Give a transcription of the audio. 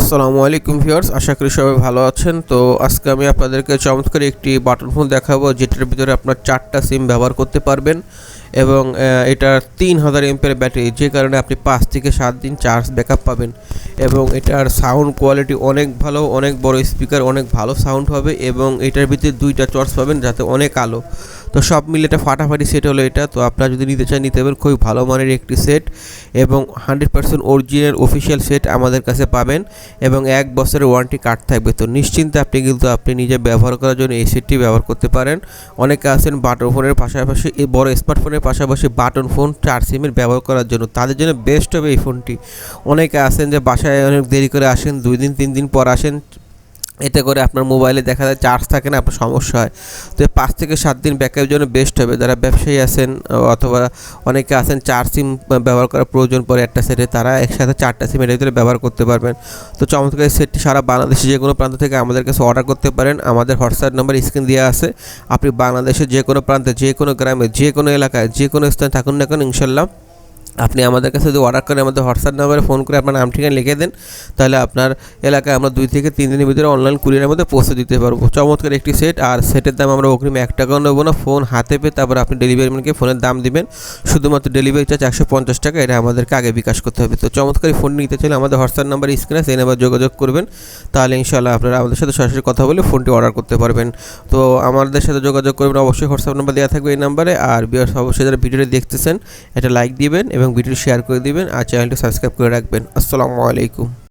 আসসালামু আলাইকুম ভিউয়ার্স, আশা করি সবাই ভালো আছেন। তো আজকে আমি আপনাদেরকে চমৎকার একটি বাটন ফোন দেখাবো, যেটার ভিতরে আপনার চারটা সিম ব্যবহার করতে পারবেন এবং এটার তিন হাজার এমপের ব্যাটারি, যে কারণে আপনি পাঁচ থেকে সাত দিন চার্জ ব্যাকআপ পাবেন এবং এটার সাউন্ড কোয়ালিটি অনেক ভালো, অনেক বড় স্পিকার, অনেক ভালো সাউন্ড হবে এবং এটার ভিতরে দুইটা চর্চ পাবেন যাতে অনেক আলো। তো সব মিলে এটা ফাটাফাটি সেট হলো এটা। তো আপনারা যদি নিতে চান, নিতে পারেন খুবই ভালো মানের একটি সেট এবং hundred percent original official set আমাদের কাছে পাবেন এবং এক বছরের ওয়ারেন্টি কার্ড থাকবে। তো নিশ্চিন্তে আপনি কিন্তু আপনি নিজে ব্যবহার করার জন্য এই সেটটি ব্যবহার করতে পারেন। অনেকে আছেন বাটন ফোনের পাশাপাশি, এই বড় স্মার্টফোনের পাশাপাশি বাটন ফোন চার সিমের ব্যবহার করার জন্য। তাদের জন্য বেস্ট হবে এই ফোনটি অনেকে আছেন যে বাসায় অনেক দেরি করে আসেন, দুই দিন, তিন দিন পর আসেন এতে করে আপনার মোবাইলে দেখা যায় চার্জ থাকে না, আপনার সমস্যা হয়। তো পাঁচ থেকে সাত দিন ব্যাকআপের জন্য বেস্ট হবে। যারা ব্যবসায়ী আছেন, অথবা অনেকে আছেন চার সিম ব্যবহার করার প্রয়োজন পড়ে একটা সেটে তারা একসাথে চারটা সিম এর ভিতরে ব্যবহার করতে পারবেন। তো চমৎকার সেটটি সারা বাংলাদেশে যে কোনো প্রান্ত থেকে আমাদের কাছে অর্ডার করতে পারেন। আমাদের হোয়াটসঅ্যাপ নাম্বার স্ক্রিন দেওয়া আছে। আপনি বাংলাদেশের যে কোনো প্রান্তে, যে কোনো গ্রামে, যে কোনো এলাকায়, যে কোনো স্থানে থাকুন না কেন ইনশাল্লাহ আপনি আমাদের কাছে যদি অর্ডার করেন, আমাদের হোয়াটসঅ্যাপ নাম্বারে ফোন করে আপনার নাম, ঠিকানা লিখে দেন, তাহলে আপনার এলাকায় আমরা দুই থেকে তিন দিনের ভিতরে অনলাইন কুরিয়ারের মধ্যে পৌঁছে দিতে পারব। চমৎকার একটি সেট আর সেটের দাম আমরা অগ্রিম এক টাকাও নেব না ফোন হাতে পেয়ে তারপর আপনি ডেলিভারি ম্যানকে ফোনের দাম দিবেন। শুধুমাত্র ডেলিভারি চার্জ একশো পঞ্চাশ টাকা, এটা আমাদেরকে আগে বিকাশ করতে হবে। তো চমৎকার ফোন নিতে চাইলে আমাদের হোয়াটসঅ্যাপ নাম্বার স্ক্রিনে সেই নাম্বার যোগাযোগ করবেন, তাহলে ইনশাল্লাহ আপনারা আমাদের সাথে সরাসরি কথা বলে ফোনটি অর্ডার করতে পারবেন। তো আমাদের সাথে যোগাযোগ করবেন, অবশ্যই হোয়াটসঅ্যাপ নাম্বার দেওয়া থাকবে এই নাম্বারে আর অবশ্যই যারা ভিডিওটি দেখতেছেন এটা লাইক দিবেন এবং ভিডিওটি শেয়ার করে দিবেন আর চ্যানেলটি সাবস্ক্রাইব করে রাখবেন। আসসালামু আলাইকুম।